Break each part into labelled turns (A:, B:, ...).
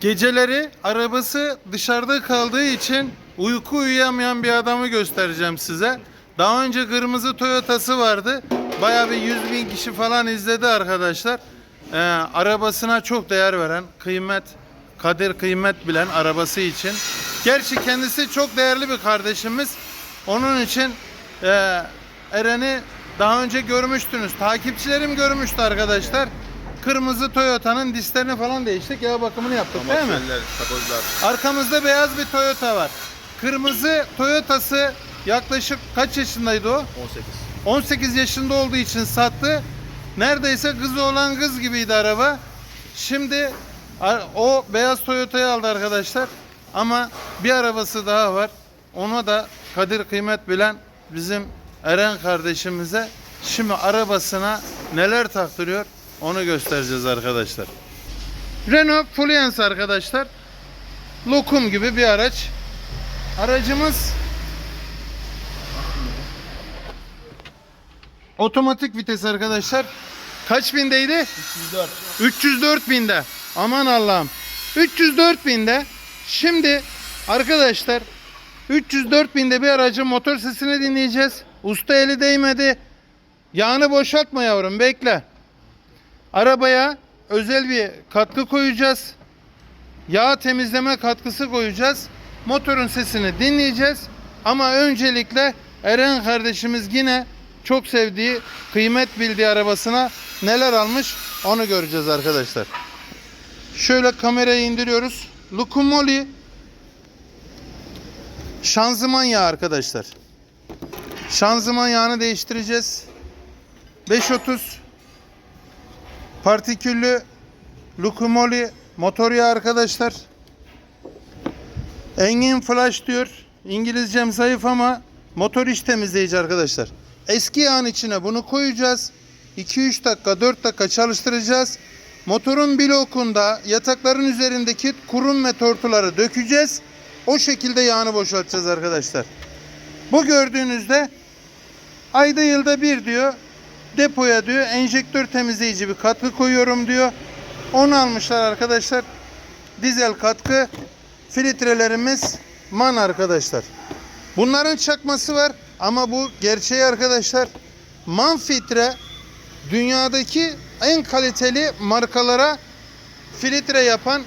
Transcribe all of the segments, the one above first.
A: Geceleri arabası dışarıda kaldığı için uyku uyuyamayan bir adamı göstereceğim size. Daha önce kırmızı Toyota'sı vardı. Bayağı bir 100 bin kişi falan izledi arkadaşlar. Ee, arabasına çok değer veren, kıymet, kadir kıymet bilen arabası için. Gerçi kendisi çok değerli bir kardeşimiz. Onun için e, Eren'i daha önce görmüştünüz. Takipçilerim görmüştü arkadaşlar. Kırmızı Toyota'nın dislerini falan değiştik. Yağ bakımını yaptık değil mi?
B: Takozlar.
A: Arkamızda beyaz bir Toyota var. Kırmızı Toyota'sı yaklaşık kaç yaşındaydı o?
B: 18.
A: 18 yaşında olduğu için sattı. Neredeyse kız olan kız gibiydi araba. Şimdi o beyaz Toyota'yı aldı arkadaşlar. Ama bir arabası daha var. Ona da kadir kıymet bilen bizim Eren kardeşimize şimdi arabasına neler taktırıyor onu göstereceğiz arkadaşlar. Renault Fluence arkadaşlar. Lokum gibi bir araç. Aracımız otomatik vites arkadaşlar. Kaç bindeydi?
B: 104.
A: 304 binde. Aman Allah'ım. 304 binde. Şimdi arkadaşlar 304 binde bir aracın motor sesini dinleyeceğiz. Usta eli değmedi. Yağını boşaltma yavrum bekle. Arabaya özel bir katkı koyacağız. Yağ temizleme katkısı koyacağız. Motorun sesini dinleyeceğiz. Ama öncelikle Eren kardeşimiz yine çok sevdiği, kıymet bildiği arabasına neler almış onu göreceğiz arkadaşlar. Şöyle kamerayı indiriyoruz. Lukumoli şanzıman yağı arkadaşlar. Şanzıman yağını değiştireceğiz. 530 partiküllü Lukumoli motor yağı arkadaşlar. Engin Flash diyor. İngilizcem zayıf ama motor iç temizleyici arkadaşlar. Eski yağın içine bunu koyacağız. 2-3 dakika 4 dakika çalıştıracağız. Motorun blokunda yatakların üzerindeki kurum ve tortuları dökeceğiz. O şekilde yağını boşaltacağız arkadaşlar. Bu gördüğünüzde ayda yılda bir diyor depoya diyor enjektör temizleyici bir katkı koyuyorum diyor. Onu almışlar arkadaşlar. Dizel katkı filtrelerimiz man arkadaşlar. Bunların çakması var ama bu gerçeği arkadaşlar. Man filtre dünyadaki en kaliteli markalara filtre yapan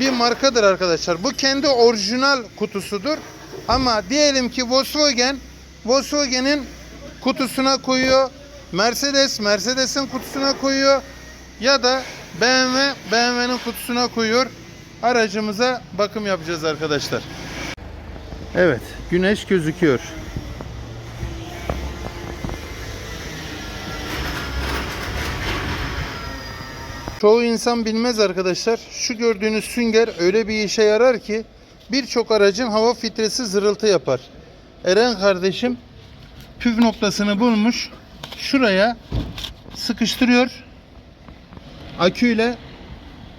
A: bir markadır arkadaşlar. Bu kendi orijinal kutusudur. Ama diyelim ki Volkswagen Volkswagen'in kutusuna koyuyor. Mercedes Mercedes'in kutusuna koyuyor. Ya da BMW BMW'nin kutusuna koyuyor. Aracımıza bakım yapacağız arkadaşlar. Evet, güneş gözüküyor. Çoğu insan bilmez arkadaşlar. Şu gördüğünüz sünger öyle bir işe yarar ki birçok aracın hava filtresi zırıltı yapar. Eren kardeşim püf noktasını bulmuş. Şuraya sıkıştırıyor. Aküyle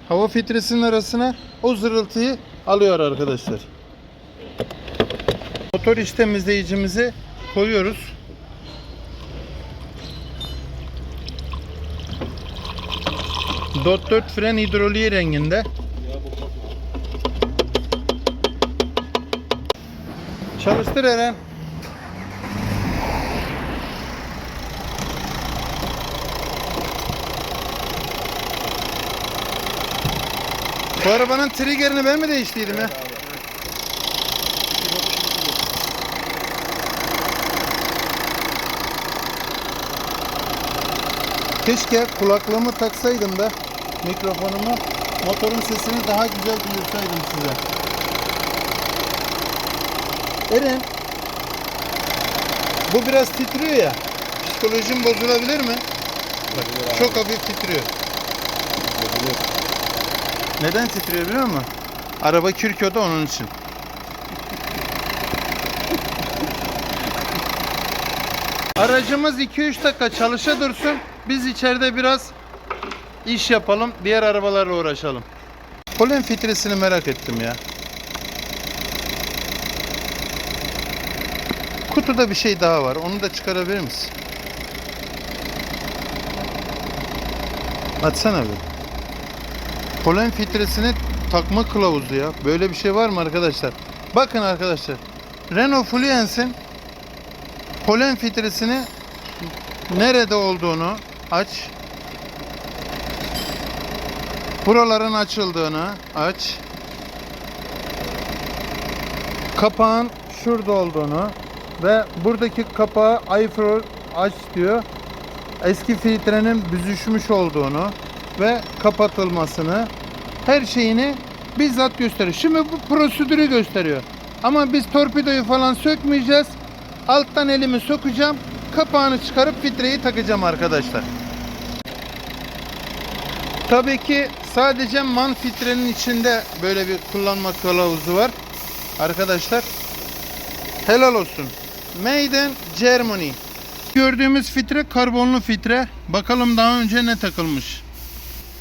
A: hava filtresinin arasına o zırıltıyı alıyor arkadaşlar. Motor iç temizleyicimizi koyuyoruz. Dot 4 fren hidroliği renginde. Çalıştır Eren. Bu arabanın triggerini ben mi değiştirdim ya? Keşke kulaklığımı taksaydım da mikrofonumu motorun sesini daha güzel duyursaydım size. Eren bu biraz titriyor ya. Psikolojim bozulabilir mi? Çok hafif titriyor. Neden titriyor biliyor musun? Araba kürküyordu onun için. Aracımız 2-3 dakika çalışa dursun. Biz içeride biraz iş yapalım. Diğer arabalarla uğraşalım. Polen filtresini merak ettim ya. Kutuda bir şey daha var. Onu da çıkarabilir misin? Açsana bir. Polen filtresini takma kılavuzu ya. Böyle bir şey var mı arkadaşlar? Bakın arkadaşlar. Renault Fluence'in polen filtresini nerede olduğunu aç. Buraların açıldığını aç. Kapağın şurada olduğunu ve buradaki kapağı iFlow aç diyor. Eski filtrenin büzüşmüş olduğunu ve kapatılmasını her şeyini bizzat gösteriyor. Şimdi bu prosedürü gösteriyor. Ama biz torpidoyu falan sökmeyeceğiz. Alttan elimi sokacağım. Kapağını çıkarıp filtreyi takacağım arkadaşlar. Tabii ki sadece man filtrenin içinde böyle bir kullanma kılavuzu var. Arkadaşlar helal olsun. Made in Germany. Gördüğümüz filtre karbonlu filtre. Bakalım daha önce ne takılmış.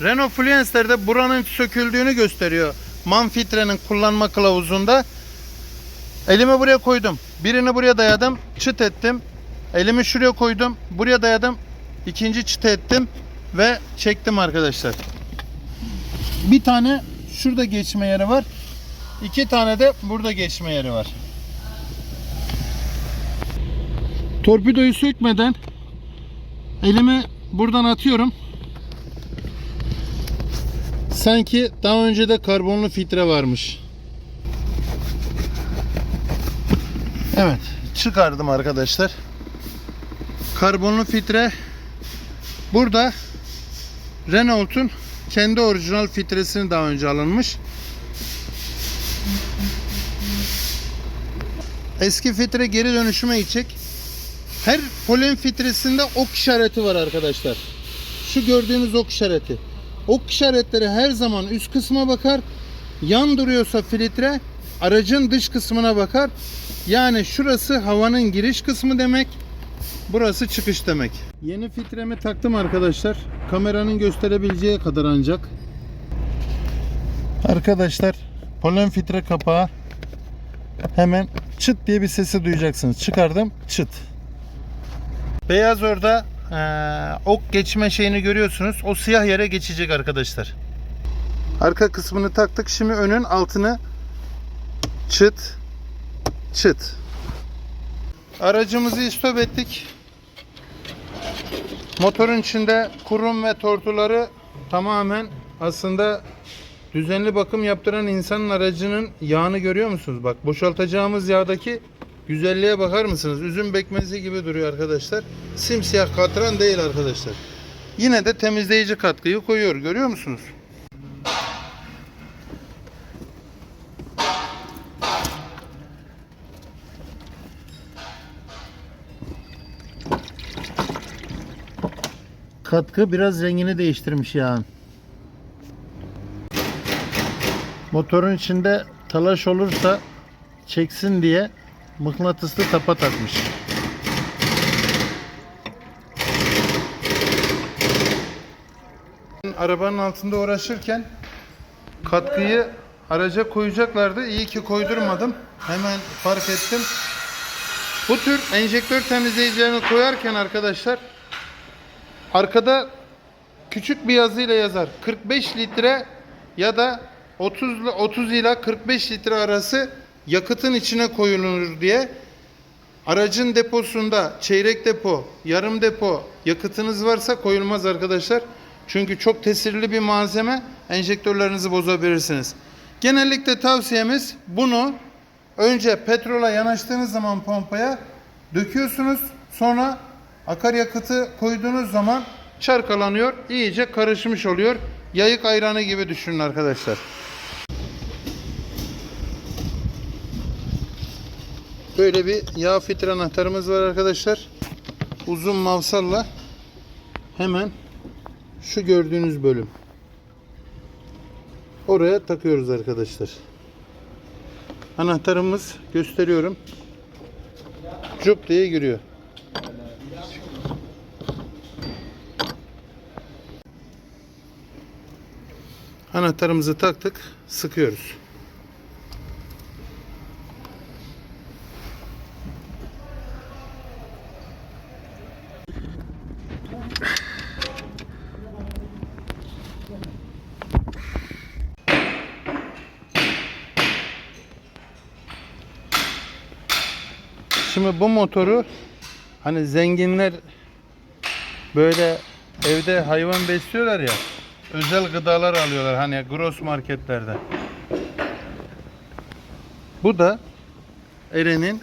A: Renault Fluence'lerde buranın söküldüğünü gösteriyor. Man filtrenin kullanma kılavuzunda. Elimi buraya koydum. Birini buraya dayadım. Çıt ettim. Elimi şuraya koydum. Buraya dayadım. İkinci çıt ettim. Ve çektim arkadaşlar. Bir tane şurada geçme yeri var. İki tane de burada geçme yeri var. Torpidoyu sökmeden elimi buradan atıyorum. Sanki daha önce de karbonlu filtre varmış. Evet, çıkardım arkadaşlar. Karbonlu filtre burada Renault'un kendi orijinal filtresini daha önce alınmış. Eski filtre geri dönüşüme gidecek. Her polen filtresinde ok işareti var arkadaşlar. Şu gördüğünüz ok işareti. Ok işaretleri her zaman üst kısma bakar. Yan duruyorsa filtre aracın dış kısmına bakar. Yani şurası havanın giriş kısmı demek. Burası çıkış demek. Yeni filtremi taktım arkadaşlar. Kameranın gösterebileceği kadar ancak. Arkadaşlar polen filtre kapağı hemen çıt diye bir sesi duyacaksınız. Çıkardım çıt. Beyaz orada eee, ok geçme şeyini görüyorsunuz. O siyah yere geçecek arkadaşlar. Arka kısmını taktık. Şimdi önün altını çıt çıt. Aracımızı istop ettik. Motorun içinde kurum ve tortuları tamamen aslında düzenli bakım yaptıran insanın aracının yağını görüyor musunuz? Bak boşaltacağımız yağdaki güzelliğe bakar mısınız? Üzüm bekmezi gibi duruyor arkadaşlar. Simsiyah katran değil arkadaşlar. Yine de temizleyici katkıyı koyuyor. Görüyor musunuz? Katkı biraz rengini değiştirmiş yağın. Motorun içinde talaş olursa çeksin diye mıknatıslı tapa takmış. Arabanın altında uğraşırken katkıyı araca koyacaklardı. İyi ki koydurmadım. Hemen fark ettim. Bu tür enjektör temizleyicilerini koyarken arkadaşlar arkada küçük bir yazıyla yazar. 45 litre ya da 30 ile 30 ila 45 litre arası yakıtın içine koyulur diye. Aracın deposunda çeyrek depo, yarım depo yakıtınız varsa koyulmaz arkadaşlar. Çünkü çok tesirli bir malzeme enjektörlerinizi bozabilirsiniz. Genellikle tavsiyemiz bunu önce petrola yanaştığınız zaman pompaya döküyorsunuz. Sonra akaryakıtı koyduğunuz zaman çarkalanıyor. iyice karışmış oluyor. Yayık ayranı gibi düşünün arkadaşlar. Böyle bir yağ filtre anahtarımız var arkadaşlar. Uzun mavsalla hemen şu gördüğünüz bölüm. Oraya takıyoruz arkadaşlar. Anahtarımız gösteriyorum. Cup diye giriyor. Anahtarımızı taktık, sıkıyoruz. Şimdi bu motoru hani zenginler böyle evde hayvan besliyorlar ya özel gıdalar alıyorlar hani gross marketlerde. Bu da Eren'in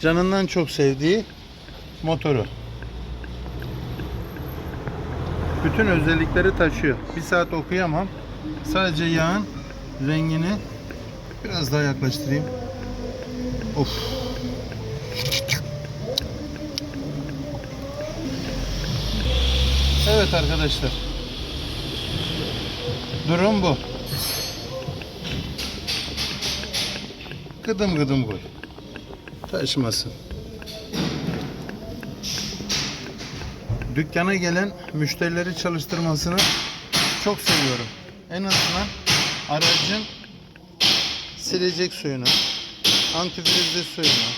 A: canından çok sevdiği motoru. Bütün özellikleri taşıyor. Bir saat okuyamam. Sadece yağın rengini biraz daha yaklaştırayım. Of. Evet arkadaşlar. Durum bu. Gıdım gıdım koy. Taşmasın. Dükkana gelen müşterileri çalıştırmasını çok seviyorum. En azından aracın silecek suyunu, antifrizli suyunu,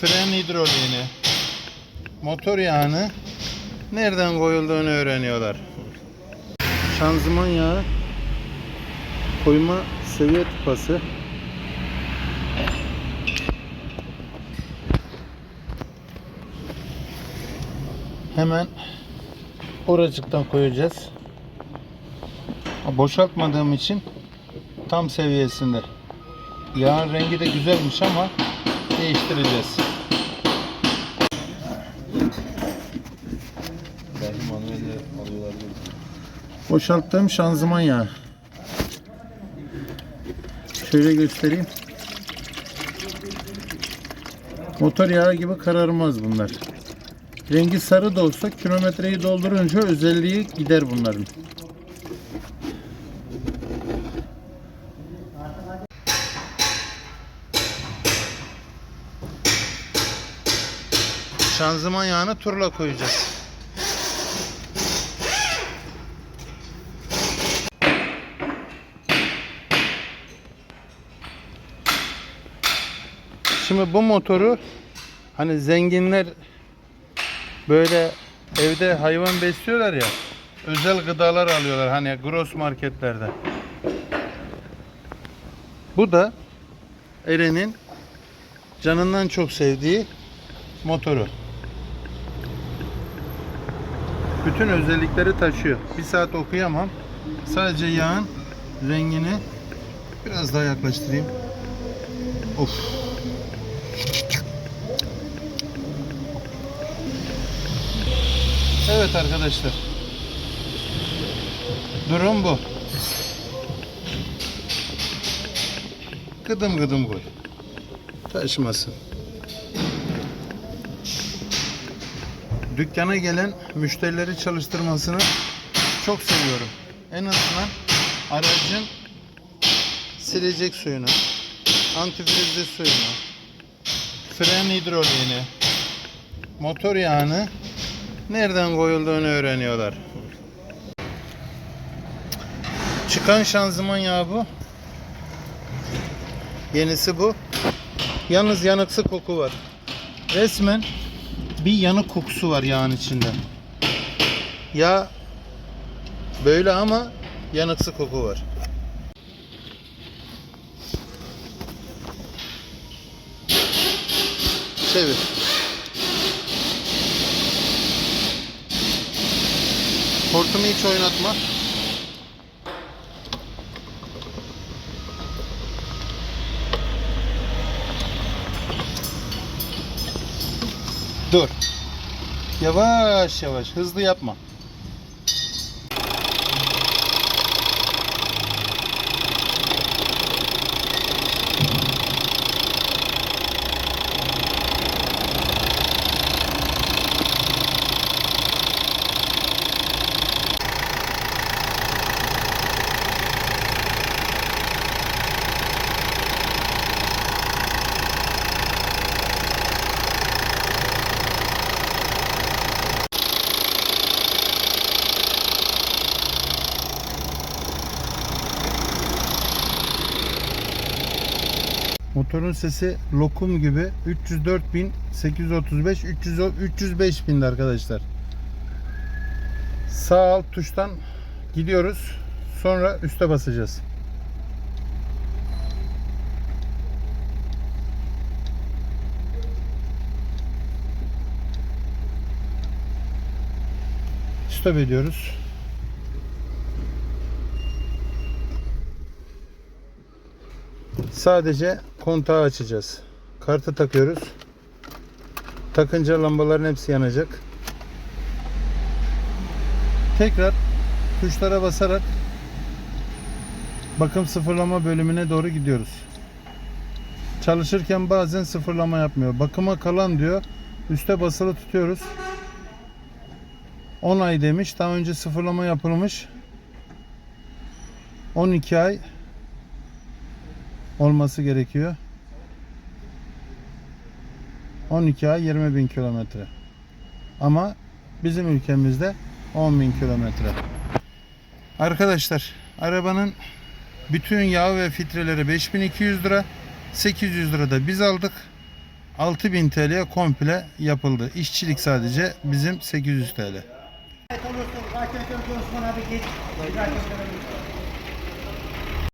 A: fren hidroliğini, motor yağını nereden koyulduğunu öğreniyorlar. Şanzıman yağı koyma seviye tıpası hemen oracıktan koyacağız. Boşaltmadığım için tam seviyesinde. Yağın rengi de güzelmiş ama değiştireceğiz.
B: Belki manuelde alıyorlar diye.
A: Boşalttığım şanzıman yağı. Şöyle göstereyim. Motor yağı gibi kararmaz bunlar. Rengi sarı da olsa kilometreyi doldurunca özelliği gider bunların. Şanzıman yağını turla koyacağız. Şimdi bu motoru hani zenginler böyle evde hayvan besliyorlar ya özel gıdalar alıyorlar hani gross marketlerde. Bu da Eren'in canından çok sevdiği motoru. Bütün özellikleri taşıyor. Bir saat okuyamam. Sadece yağın rengini biraz daha yaklaştırayım. Of. Evet arkadaşlar. Durum bu. Gıdım gıdım koy. Taşmasın. Dükkana gelen müşterileri çalıştırmasını çok seviyorum. En azından aracın silecek suyunu, antifrizli suyunu, fren hidroliğini, motor yağını nereden koyulduğunu öğreniyorlar. Çıkan şanzıman yağı bu. Yenisi bu. Yalnız yanıksı koku var. Resmen bir yanık kokusu var yağın içinde. Yağ böyle ama yanıksı koku var. Çevir. Hortumu hiç oynatma. Dur. Yavaş yavaş, hızlı yapma. Motorun sesi lokum gibi 304.835 300 305 binde arkadaşlar. Sağ alt tuştan gidiyoruz. Sonra üste basacağız. Stop ediyoruz. Sadece kontağı açacağız. Kartı takıyoruz. Takınca lambaların hepsi yanacak. Tekrar tuşlara basarak bakım sıfırlama bölümüne doğru gidiyoruz. Çalışırken bazen sıfırlama yapmıyor. Bakıma kalan diyor. Üste basılı tutuyoruz. 10 ay demiş. Daha önce sıfırlama yapılmış. 12 ay olması gerekiyor. 12 ay 20 bin kilometre. Ama bizim ülkemizde 10 bin kilometre. Arkadaşlar arabanın bütün yağ ve filtreleri 5200 lira. 800 lira da biz aldık. 6000 TL'ye komple yapıldı. İşçilik sadece bizim 800 TL.
C: Evet geç. Rakyat